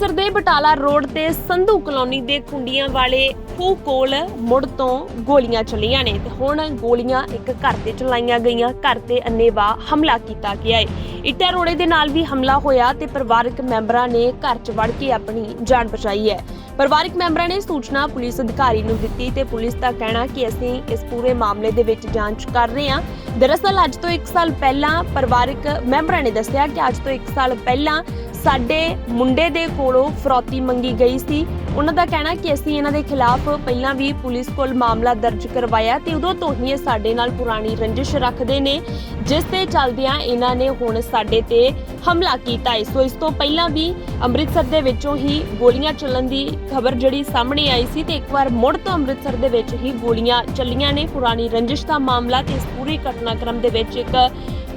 ਅੰਮ੍ਰਿਤਸਰ ਦੇ ਬਟਾਲਾ ਰੋਡ ਤੇ ਸੰਧੂ ਕਲੋਨੀ ਦੇ ਕੁੰਡੀਆਂ ਵਾਲੇ ਖੂਹ ਕੋਲ ਮੁੜ ਤੋਂ ਗੋਲੀਆਂ ਚੱਲੀਆਂ ਨੇ ਤੇ ਹੁਣ ਗੋਲੀਆਂ ਇੱਕ ਘਰ ਤੇ ਚਲਾਈਆਂ ਗਈਆਂ। ਘਰ ਤੇ ਅੰਨੇਵਾਹ ਹਮਲਾ ਕੀਤਾ ਗਿਆ ਹੈ ਇੱਟਾਂ ਰੋੜੇ ਦੇ ਨਾਲ ਵੀ ਹਮਲਾ ਹੋਇਆ ਤੇ ਪਰਿਵਾਰਕ ਮੈਂਬਰਾਂ ਨੇ ਘਰ 'ਚ ਵੜ ਕੇ ਆਪਣੀ ਜਾਨ ਬਚਾਈ ਹੈ ਪਰਿਵਾਰਕ ਮੈਂਬਰਾਂ ਨੇ ਸੂਚਨਾ ਪੁਲਿਸ ਅਧਿਕਾਰੀ ਨੂੰ ਦਿੱਤੀ ਤੇ ਪੁਲਿਸ ਦਾ ਕਹਿਣਾ ਕਿ ਅਸੀਂ ਇਸ ਪੂਰੇ ਮਾਮਲੇ ਦੇ ਵਿੱਚ ਜਾਂਚ ਕਰ ਰਹੇ ਹਾਂ। ਦਰਅਸਲ ਅੱਜ ਤੋਂ 1 ਸਾਲ ਪਹਿਲਾਂ ਪਰਿਵਾਰਕ ਮੈਂਬਰਾਂ ਨੇ ਦੱਸਿਆ ਕਿ ਅੱਜ ਤੋਂ 1 ਸਾਲ ਪਹਿਲਾਂ ਸਾਡੇ ਮੁੰਡੇ ਦੇ ਕੋਲੋਂ ਫਰੌਤੀ ਮੰਗੀ ਗਈ ਸੀ। ਉਹਨਾਂ ਦਾ ਕਹਿਣਾ ਕਿ ਅਸੀਂ ਇਹਨਾਂ ਦੇ ਖਿਲਾਫ ਪਹਿਲਾਂ ਵੀ ਪੁਲਿਸ ਕੋਲ ਮਾਮਲਾ ਦਰਜ ਕਰਵਾਇਆ ਤੇ ਉਦੋਂ ਤੋਂ ਹੀ ਇਹ ਸਾਡੇ ਨਾਲ ਪੁਰਾਣੀ ਰੰਜਿਸ਼ ਰੱਖਦੇ ਨੇ, ਜਿਸ ਤੇ ਚੱਲਦਿਆਂ ਇਹਨਾਂ ਨੇ ਹੁਣ ਸਾਡੇ ਤੇ ਹਮਲਾ ਕੀਤਾ। ਹੈ ਸੋ ਇਸ ਤੋਂ ਪਹਿਲਾਂ ਵੀ ਅੰਮ੍ਰਿਤਸਰ ਦੇ ਵਿੱਚੋਂ ਹੀ ਗੋਲੀਆਂ ਚੱਲਣ ਦੀ ਖਬਰ ਜਿਹੜੀ ਸਾਹਮਣੇ ਆਈ ਸੀ ਤੇ ਇੱਕ ਵਾਰ ਮੁੜ ਤੋਂ ਅੰਮ੍ਰਿਤਸਰ ਦੇ ਵਿੱਚ ਹੀ ਗੋਲੀਆਂ ਚੱਲੀਆਂ ਨੇ। ਪੁਰਾਣੀ ਰੰਜਿਸ਼ ਦਾ ਮਾਮਲਾ ਤੇ ਇਸ ਪੂਰੀ ਘਟਨਾਕ੍ਰਮ ਦੇ ਵਿੱਚ ਇੱਕ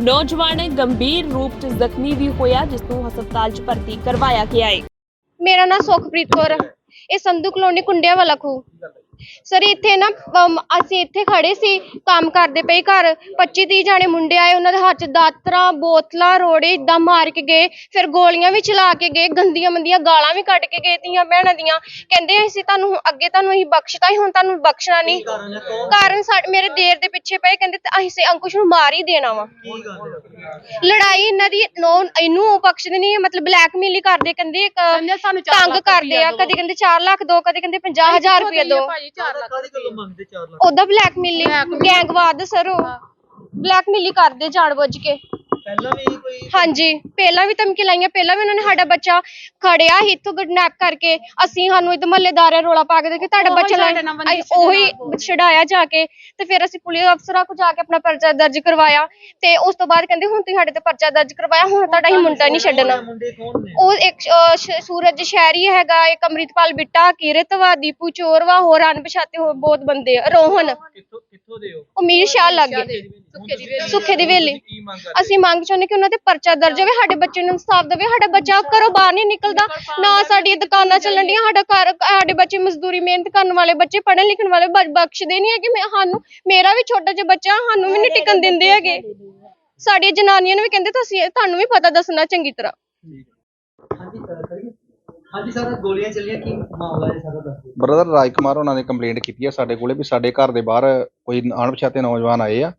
ਨੌਜਵਾਨ ਗੰਭੀਰ ਰੂਪ 'ਚ ਜ਼ਖਮੀ ਵੀ ਹੋਇਆ, ਜਿਸ ਨੂੰ ਹਸਪਤਾਲ 'ਚ ਭਰਤੀ ਕਰਵਾਇਆ ਗਿਆ ਹੈ। ਮੇਰਾ ਨਾਮ ਸੁਖਪ੍ਰੀਤ ਕੌਰ ਇਹ ਸੰਧੂ ਕਲੋਨੀ ਕੁੰਡਿਆਂ ਵਾਲਾ ਖੂ ਸਰ ਇੱਥੇ ਨਾ ਅਮ, ਅਸੀਂ ਇੱਥੇ ਖੜੇ ਸੀ ਕੰਮ ਕਰਦੇ ਪਏ ਘਰ। 25 30 ਜਾਣੇ ਮੁੰਡੇ ਆਏ ਉਹਨਾਂ ਦੇ ਹੱਥ 'ਚ ਦਾਤਰਾਂ ਬੋਤਲਾਂ ਰੋੜੇ ਇਦਾਂ ਮਾਰ ਕੇ ਗਏ ਫਿਰ ਗੋਲੀਆਂ ਵੀ ਚਲਾ ਕੇ ਗਏ ਗੰਦੀਆਂ ਮੰਦੀਆਂ ਗਾਲਾਂ ਵੀ ਕੱਢ ਕੇ ਗਏ ਤੀਆਂ ਭੈਣਾਂ ਦੀਆਂ। ਕਹਿੰਦੇ ਅਸੀਂ ਤੁਹਾਨੂੰ ਅੱਗੇ ਤੁਹਾਨੂੰ ਅਸੀਂ ਬਖਸ਼ਤਾ ਸੀ ਹੁਣ ਤੁਹਾਨੂੰ ਬਖਸ਼ਣਾ ਨਹੀਂ। ਕਾਰਨ ਸਾਡੇ ਮੇਰੇ ਦੇਰ ਦੇ ਪਿੱਛੇ ਪਏ ਕਹਿੰਦੇ ਤੇ ਅਸੀਂ ਸੇ ਅੰਕੁਸ਼ ਨੂੰ ਮਾਰ ਹੀ ਦੇਣਾ ਵਾ। ਲੜਾਈ ਇਹਨਾਂ ਦੀ ਨੋ ਇਹਨੂੰ ਉਹ ਬਖਸ਼ਦੇ ਨਹੀਂ ਮਤਲਬ ਬਲੈਕਮੇਲ ਹੀ ਕਰਦੇ ਕਹਿੰਦੇ ਇੱਕ ਤੰਗ ਕਰਦੇ ਆ ਕਦੇ ਕਹਿੰਦੇ 4 ਲੱਖ ਦੋ ਕਦੇ ਕਹਿੰਦੇ 50000 ਰੁਪਏ ਦੋ ਕਾਦੀ ਗੱਲੋਂ ਮੰਗਦੇ 4 ਲੱਖ? ਉਹਦਾ ਬਲੈਕਮੇਲ ਗੈਂਗਵਾਦ ਸਰ ਉਹ। ਬਲੈਕਮੇਲ ਹੀ ਕਰਦੇ ਜਾਣਬੁੱਝ ਕੇ। ਪਹਿਲਾਂ ਵੀ ਕੋਈ ਹਾਂਜੀ ਪਹਿਲਾਂ ਵੀ ਧਮਕੀ ਲਾਈਆਂ ਪਹਿਲਾਂ ਵੀ ਉਹਨਾਂ ਨੇ ਸਾਡਾ ਬੱਚਾ ਖੜਿਆ ਸੀ ਇੱਥੋਂ ਕਿਡਨੈਪ ਕਰਕੇ। ਅਸੀਂ ਸਾਨੂੰ ਇਹ ਮਹੱਲੇਦਾਰਾਂ ਰੋਲਾ ਪਾ ਕੇ ਦੇ ਕਿ ਤੁਹਾਡਾ ਬੱਚਾ ਲੈ ਅਸੀਂ ਉਹੀ ਛਡਾਇਆ ਜਾ ਕੇ ਤੇ ਫਿਰ ਅਸੀਂ ਪੁਲਿਸ ਅਫਸਰਾਂ ਕੋਲ ਜਾ ਕੇ ਆਪਣਾ ਪਰਚਾ ਦਰਜ ਕਰਵਾਇਆ। ਤੇ ਉਸ ਤੋਂ ਬਾਅਦ ਕਹਿੰਦੇ ਹੁਣ ਤੁਸੀਂ ਸਾਡੇ ਤੇ ਪਰਚਾ ਦਰਜ ਕਰਵਾਇਆ ਹੁਣ ਤੁਹਾਡਾ ਹੀ ਮੁੰਡਾ ਨਹੀਂ ਛੱਡਣਾ। ਮੁੰਡੇ ਕੌਣ ਨੇ? ਉਹ ਇੱਕ ਅਹ, ਸ਼- ਸੂਰਜ ਸ਼ਹਿਰੀ ਹੈਗਾ ਇੱਕ ਅੰਮ੍ਰਿਤਪਾਲ ਬਿੱਟਾ ਕੀਰਤਵਾ ਦੀਪੂ ਚੋਰਵਾ ਹੋਰ ਅਣਪਛਾਤੇ ਹੋਰ ਬਹੁਤ ਬੰਦੇ ਆ। ਰੋਹਨ। ਕਿੱਥੋਂ ਕਿੱਥੋਂ ਦੇ ਹੋ? ਉਹ ਮੀਰ ਸ਼ਾਹ ਲੱਗੇ। ਸੁੱਖੇ ਦੀ ਵੇਲੀ ਕੀ ਮੰਗ ਅਸੀਂ ਮੰਗ ਚਾਹੁੰਦੇ ਕਿ ਉਹਨਾਂ ਤੇ ਪਰਚਾ ਦਰਜ ਹੋਵੇ ਸਾਡੇ ਬੱਚੇ ਨੂੰ ਇਨਸਾਫ ਦੇਵੇ ਸਾਡਾ ਬੱਚਾ ਘਰੋਂ ਬਾਹਰ ਨਹੀਂ ਨਿਕਲਦਾ ਨਾ ਸਾਡੀ ਦੁਕਾਨਾਂ ਚੱਲਣ ਡੀਆਂ ਸਾਡਾ ਘਰ ਸਾਡੇ ਬੱਚੇ ਮਜ਼ਦੂਰੀ ਮਿਹਨਤ ਕਰਨ ਵਾਲੇ ਬੱਚੇ ਪੜ੍ਹਨ ਲਿਖਣ ਵਾਲੇ ਬਖਸ਼ਦੇ ਨਹੀਂ ਹੈਗੇ। ਮੈਂ ਸਾਨੂੰ ਮੇਰਾ ਵੀ ਛੋਟਾ ਜਿਹਾ ਬੱਚਾ ਸਾਨੂੰ ਵੀ ਨਹੀਂ ਟਿਕਣ ਦਿੰਦੇ ਹੈਗੇ। ਸਾਡੀਆਂ ਜਨਾਨੀਆਂ ਨੂੰ ਵੀ ਕਹਿੰਦੇ ਤੁਸੀਂ ਤੁਹਾਨੂੰ ਵੀ ਪਤਾ ਦੱਸਣਾ ਚੰਗੀ ਤਰ੍ਹਾਂ। ਹਾਂਜੀ ਸਰ ਕਰੀਏ। ਹਾਂਜੀ ਸਰ ਗੋਲੀਆਂ ਚੱਲੀਆਂ ਕੀ ਮਾਮਲਾ ਹੈ ਸਾਰਾ ਦੱਸ। ਬ੍ਰਦਰ ਰਾਜ ਕੁਮਾਰ ਉਹਨਾਂ ਨੇ ਕੰਪਲੇਂਟ ਕੀਤੀ ਹੈ ਸਾਡੇ ਕੋਲੇ ਵੀ ਸਾਡੇ ਘਰ ਦੇ ਬਾਹਰ ਕੋਈ ਅਣਪਛਾਤੇ ਨੌਜਵਾਨ ਆਏ ਆ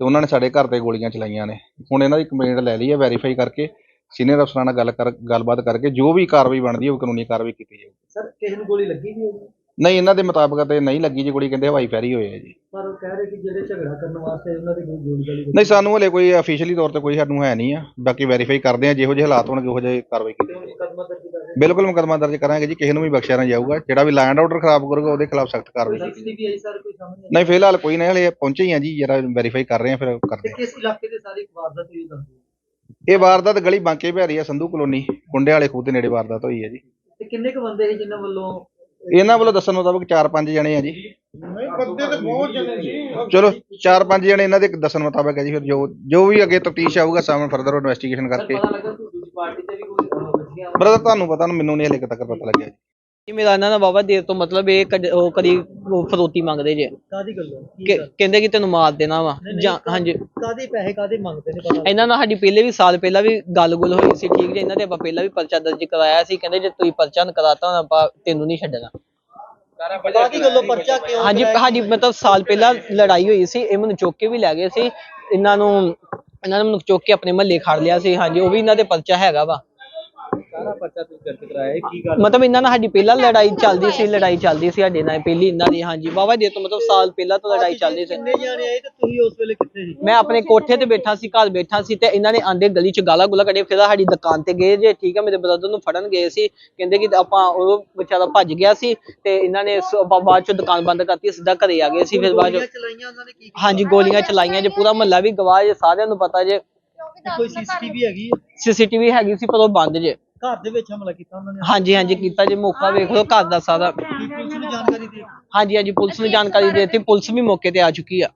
ਤੇ ਉਹਨਾਂ ਨੇ ਸਾਡੇ ਘਰ ਤੇ ਗੋਲੀਆਂ ਚਲਾਈਆਂ ਨੇ। ਹੁਣ ਇਹਨਾਂ ਦੀ ਕੰਪਲੇਂਟ ਲੈ ਲਈ ਹੈ ਵੈਰੀਫਾਈ ਕਰਕੇ ਸੀਨੀਅਰ ਅਫਸਰਾਂ ਨਾਲ ਗੱਲ ਕਰ ਗੱਲਬਾਤ ਕਰਕੇ ਜੋ ਵੀ ਕਾਰਵਾਈ ਬਣਦੀ ਹੈ ਉਹ ਕਾਨੂੰਨੀ ਕਾਰਵਾਈ ਕੀਤੀ ਜਾਊਗੀ। ਸਰ ਕਿਸੇ ਨੂੰ ਗੋਲੀ ਲੱਗੀ ਹੋਈ ਨਹੀਂ ਇਹਨਾਂ ਦੇ ਮੁਤਾਬਕ ਤੇ ਨਹੀਂ ਲੱਗੀ ਜੀ ਗੋਲੀ ਕਹਿੰਦੇ ਹਵਾਈ ਫੈਰੀ ਹੋਏ ਆ ਜੀ। ਪਰ ਉਹ ਕਹਿ ਰਹੇ ਕਿ ਜਿਹੜੇ ਝਗੜਾ ਕਰਨ ਵਾਸਤੇ ਉਹਨਾਂ ਦੀ ਕੋਈ ਗੋਲੀ ਗਾਲੀ ਨਹੀਂ ਸਾਨੂੰ ਹਲੇ ਕੋਈ ਅਫੀਸ਼ੀਅਲੀ ਤੌਰ ਤੇ ਕੋਈ ਸਾਨੂੰ ਹੈ ਨਹੀਂ ਆ। ਬਾਕੀ ਵੈਰੀਫਾਈ ਕਰਦੇ ਆ ਜਿਹੋ ਜਿਹੇ ਹਾਲਾਤ ਹੋਣਗੇ ਉਹੋ ਜਿਹੇ ਕਾਰਵਾਈ ਕੀਤੀ ਜਾਊਗੀ। ਮੁਕੱਦਮਾ ਦਰਜ ਕਰ ਰਹੇ ਬਿਲਕੁਲ ਮੁਕੱਦਮਾ ਦਰਜ ਕਰਾਂਗੇ ਜੀ ਕਿਸੇ ਨੂੰ ਵੀ ਬਖਸ਼ਿਆ ਨਾ ਜਾਊਗਾ। ਜਿਹੜਾ ਵੀ ਲੈਂਡ ਆਰਡਰ ਖਰਾਬ ਕਰੂਗਾ ਉਹਦੇ ਖਿਲਾਫ ਸਖਤ ਕਾਰਵਾਈ ਕੀਤੀ ਜਾਊਗੀ ਸਰ ਕੋਈ ਸਾਹਮਣੇ ਨਹੀਂ ਫਿਲਹਾਲ ਕੋਈ ਨਹੀਂ ਹਲੇ ਪਹੁੰਚੇ ਹੀ ਆ ਜੀ ਜਰਾ ਵੈਰੀਫਾਈ ਕਰ ਰਹੇ ਆ ਫਿਰ ਕਰਦੇ ਤੇ ਆ। ਕਿਸ ਇਲਾਕੇ ਦੇ ਸਾਰੀ ਵਾਰਦਾਤ ਹੋਈ ਦੱਸ ਇਹ ਵਾਰਦਾਤ ਗਲੀ ਬਾਂਕੇ ਭੈਰੀ ਆ ਸੰਧੂ ਕਲੋਨੀ ਕੁੰਡੇ ਵਾਲੇ ਖੂਹ ਦੇ ਨੇੜੇ ਵਾਰਦਾਤ ਹੋਈ ਹੈ ਜੀ। ਤੇ ਕਿੰਨੇ ਕੁ ਬੰਦੇ ਸੀ ਜਿਨ੍ਹਾਂ ਵੱਲੋਂ ਇਹਨਾਂ ਵੱਲੋਂ ਦੱਸਣ ਮੁਤਾਬਕ 4-5 ਜਣੇ ਆ ਜੀ। ਨਹੀਂ ਬੰਦੇ ਤੇ ਬਹੁਤ ਜਣੇ ਸੀ। ਚਲੋ 4-5 ਜਣੇ ਇਹਨਾਂ ਦੇ ਦੱਸਣ ਮੁਤਾਬਕ ਹੈ ਜੀ ਫਿਰ ਜੋ ਜੋ ਵੀ ਅੱਗੇ ਤਫਤੀਸ਼ ਆਊਗਾ ਸਾਹਮਣੇ ਫਰਦਰ ਇਨਵੈਸਟੀਗੇਸ਼ਨ ਕਰਕੇ। ਬਰਦਰ ਤੁਹਾਨੂੰ ਪਤਾ ਨਾ ਮੈਨੂੰ ਨਹੀਂ ਹਲੇ ਤੱਕ ਪਤਾ ਲੱਗਿਆ। ਜੀ ਜੀ ਮੇਰਾ ਇਹਨਾਂ ਦਾ ਬਾਬਾ ਦੇਰ ਤੋਂ ਮਤਲਬ ਇਹ ਕਦ- ਉਹ ਕਦੀ ਉਹ ਫਰੋਤੀ ਮੰਗਦੇ ਜੇ। ਕਾਦੀ ਗੱਲੋਂ ਕੀ ਕਿ- ਗੱਲ? ਕਹਿੰਦੇ ਕਿ ਤੈਨੂੰ ਮਾਰ ਦੇਣਾ ਵਾ। ਨਹੀਂ, ਨਹੀਂ, ਜਾਂ ਹਾਂਜੀ। ਕਾਹਦੇ ਪੈਸੇ ਕਾਦੇ ਮੰਗਦੇ ਨੇ ਪਤਾ ਇਹਨਾਂ ਨਾਲ ਸਾਡੀ ਪਹਿਲੇ ਵੀ ਸਾਲ ਪਹਿਲਾਂ ਵੀ ਗੱਲ-ਗੁਲ ਹੋਈ ਸੀ ਠੀਕ ਜੇ? ਇਹਨਾਂ ਤੇ ਆਪਾਂ ਪਹਿਲਾਂ ਵੀ ਪਰਚਾ ਦਰਜ ਕਰਾਇਆ ਸੀ। ਕਹਿੰਦੇ ਜੇ ਤੁਸੀਂ ਪਰਚਾ ਨਾ ਕਰਾਤਾ ਤਾਂ ਆਪਾਂ ਤੈਨੂੰ ਨਹੀਂ ਛੱਡਣਾ। ਕਾਦੀ ਗੱਲੋਂ ਪਰਚਾ ਕਿਉਂ ਹਾਂਜੀ ਕਰਾਇਆ? ਸਾਡੀ ਮਤਲਬ ਸਾਲ ਪਹਿਲਾਂ ਲੜਾਈ ਹੋਈ ਸੀ। ਇਹ ਮੈਨੂੰ ਚੁੱਕ ਕੇ ਵੀ ਲੈ ਗਏ ਸੀ। ਇਹਨਾਂ ਨੂੰ ਇਹਨਾਂ ਨੇ ਮੈਨੂੰ ਚੁੱਕ ਕੇ ਆਪਣੇ ਮਹੱਲੇ ਖੜ ਲਿਆ ਸੀ। ਹਾਂਜੀ ਉਹ ਵੀ ਇਹਨਾਂ ਦੇ ਪਰਚਾ ਹੈਗਾ ਵਾ। ਸਾਰਾ ਪਰਚਾ ਤੁਸੀਂ ਦਰਜ ਕਰਾਇਆ ਇਹ ਕੀ ਗੱਲ ਮਤਲਬ ਇਹਨਾਂ ਨਾਲ ਸਾਡੀ ਪਹਿਲਾਂ ਲੜਾਈ ਚੱਲਦੀ ਸੀ ਲੜਾਈ ਚੱਲਦੀ ਸੀ ਸਾਡੇ ਨਾਲ ਪਹਿਲੀ ਇਹਨਾਂ ਦੀ ਹਾਂਜੀ। ਬਾਬਾ ਦੇ ਤੋਂ ਮਤਲਬ ਸਾਲ ਪਹਿਲਾਂ ਤੋਂ ਲੜਾਈ ਚੱਲਦੀ ਸੀ। ਕਿੰਨੇ ਜਾਣੇ ਆਏ ਤੇ ਤੁਸੀਂ ਉਸ ਵੇਲੇ ਕਿੱਥੇ ਸੀ? ਮੈਂ ਆਪਣੇ ਕੋਠੇ ਤੇ ਬੈਠਾ ਸੀ ਘਰ ਬੈਠਾ ਸੀ ਤੇ ਇਹਨਾਂ ਨੇ ਆਂਦੇ ਗਲੀ ਚ ਗਾਲਾਂ ਗੁਲਾ ਕੱਢੇ ਫਿਰ ਸਾਡੀ ਦੁਕਾਨ ਤੇ ਗਏ ਜੇ ਠੀਕ ਹੈ ਮੇਰੇ ਬ੍ਰਦਰ ਨੂੰ ਫੜਨ ਗਏ ਸੀ। ਕਹਿੰਦੇ ਕਿ ਆਪਾਂ ਉਹ ਵਿਚਾਰਾ ਭੱਜ ਗਿਆ ਸੀ ਤੇ ਇਹਨਾਂ ਨੇ ਸ- ਬਾ- ਬਾਅਦ ਚ ਦੁਕਾਨ ਬੰਦ ਕਰਤੀ ਸਿੱਧਾ ਘਰੇ ਆ ਗਏ ਸੀ ਫਿਰ ਬਾਅਦ ਚ ਚਲਾਈਆਂ ਉਹਨਾਂ ਨੇ ਕੀ ਹਾਂਜੀ ਗੋਲੀਆਂ ਚਲਾਈਆਂ ਜੇ ਪੂਰਾ ਮਹੱਲਾ ਵੀ ਗਵਾਹ ਜੇ ਸਾਰਿਆਂ ਨੂੰ ਪਤਾ ਜੇ। ਕੋਈ ਸੀਸੀਟੀਵੀ ਹੈਗੀ ਹੈ? ਸੀਸੀਟੀਵੀ ਹੈਗੀ ਸੀ ਪਰ ਉਹ ਬੰਦ ਜੇ। ਘਰ ਦੇ ਵਿੱਚ ਹਮਲਾ ਕੀਤਾ ਉਹਨਾਂ ਨੇ? ਹਾਂਜੀ ਹਾਂਜੀ ਕੀਤਾ ਜੇ ਮੌਕਾ ਵੇਖ ਲਓ ਘਰ ਦਾ ਸਾਰਾ। ਕੀ ਪੁਲਿਸ ਨੂੰ ਜਾਣਕਾਰੀ ਦੇ ਹਾਂਜੀ ਹਾਂਜੀ ਪੁਲਿਸ ਨੂੰ ਜਾਣਕਾਰੀ ਦੇ ਦਿੱਤੀ। ਪੁਲਿਸ ਵੀ ਮੌਕੇ ਤੇ ਆ ਚੁੱਕੀ ਆ।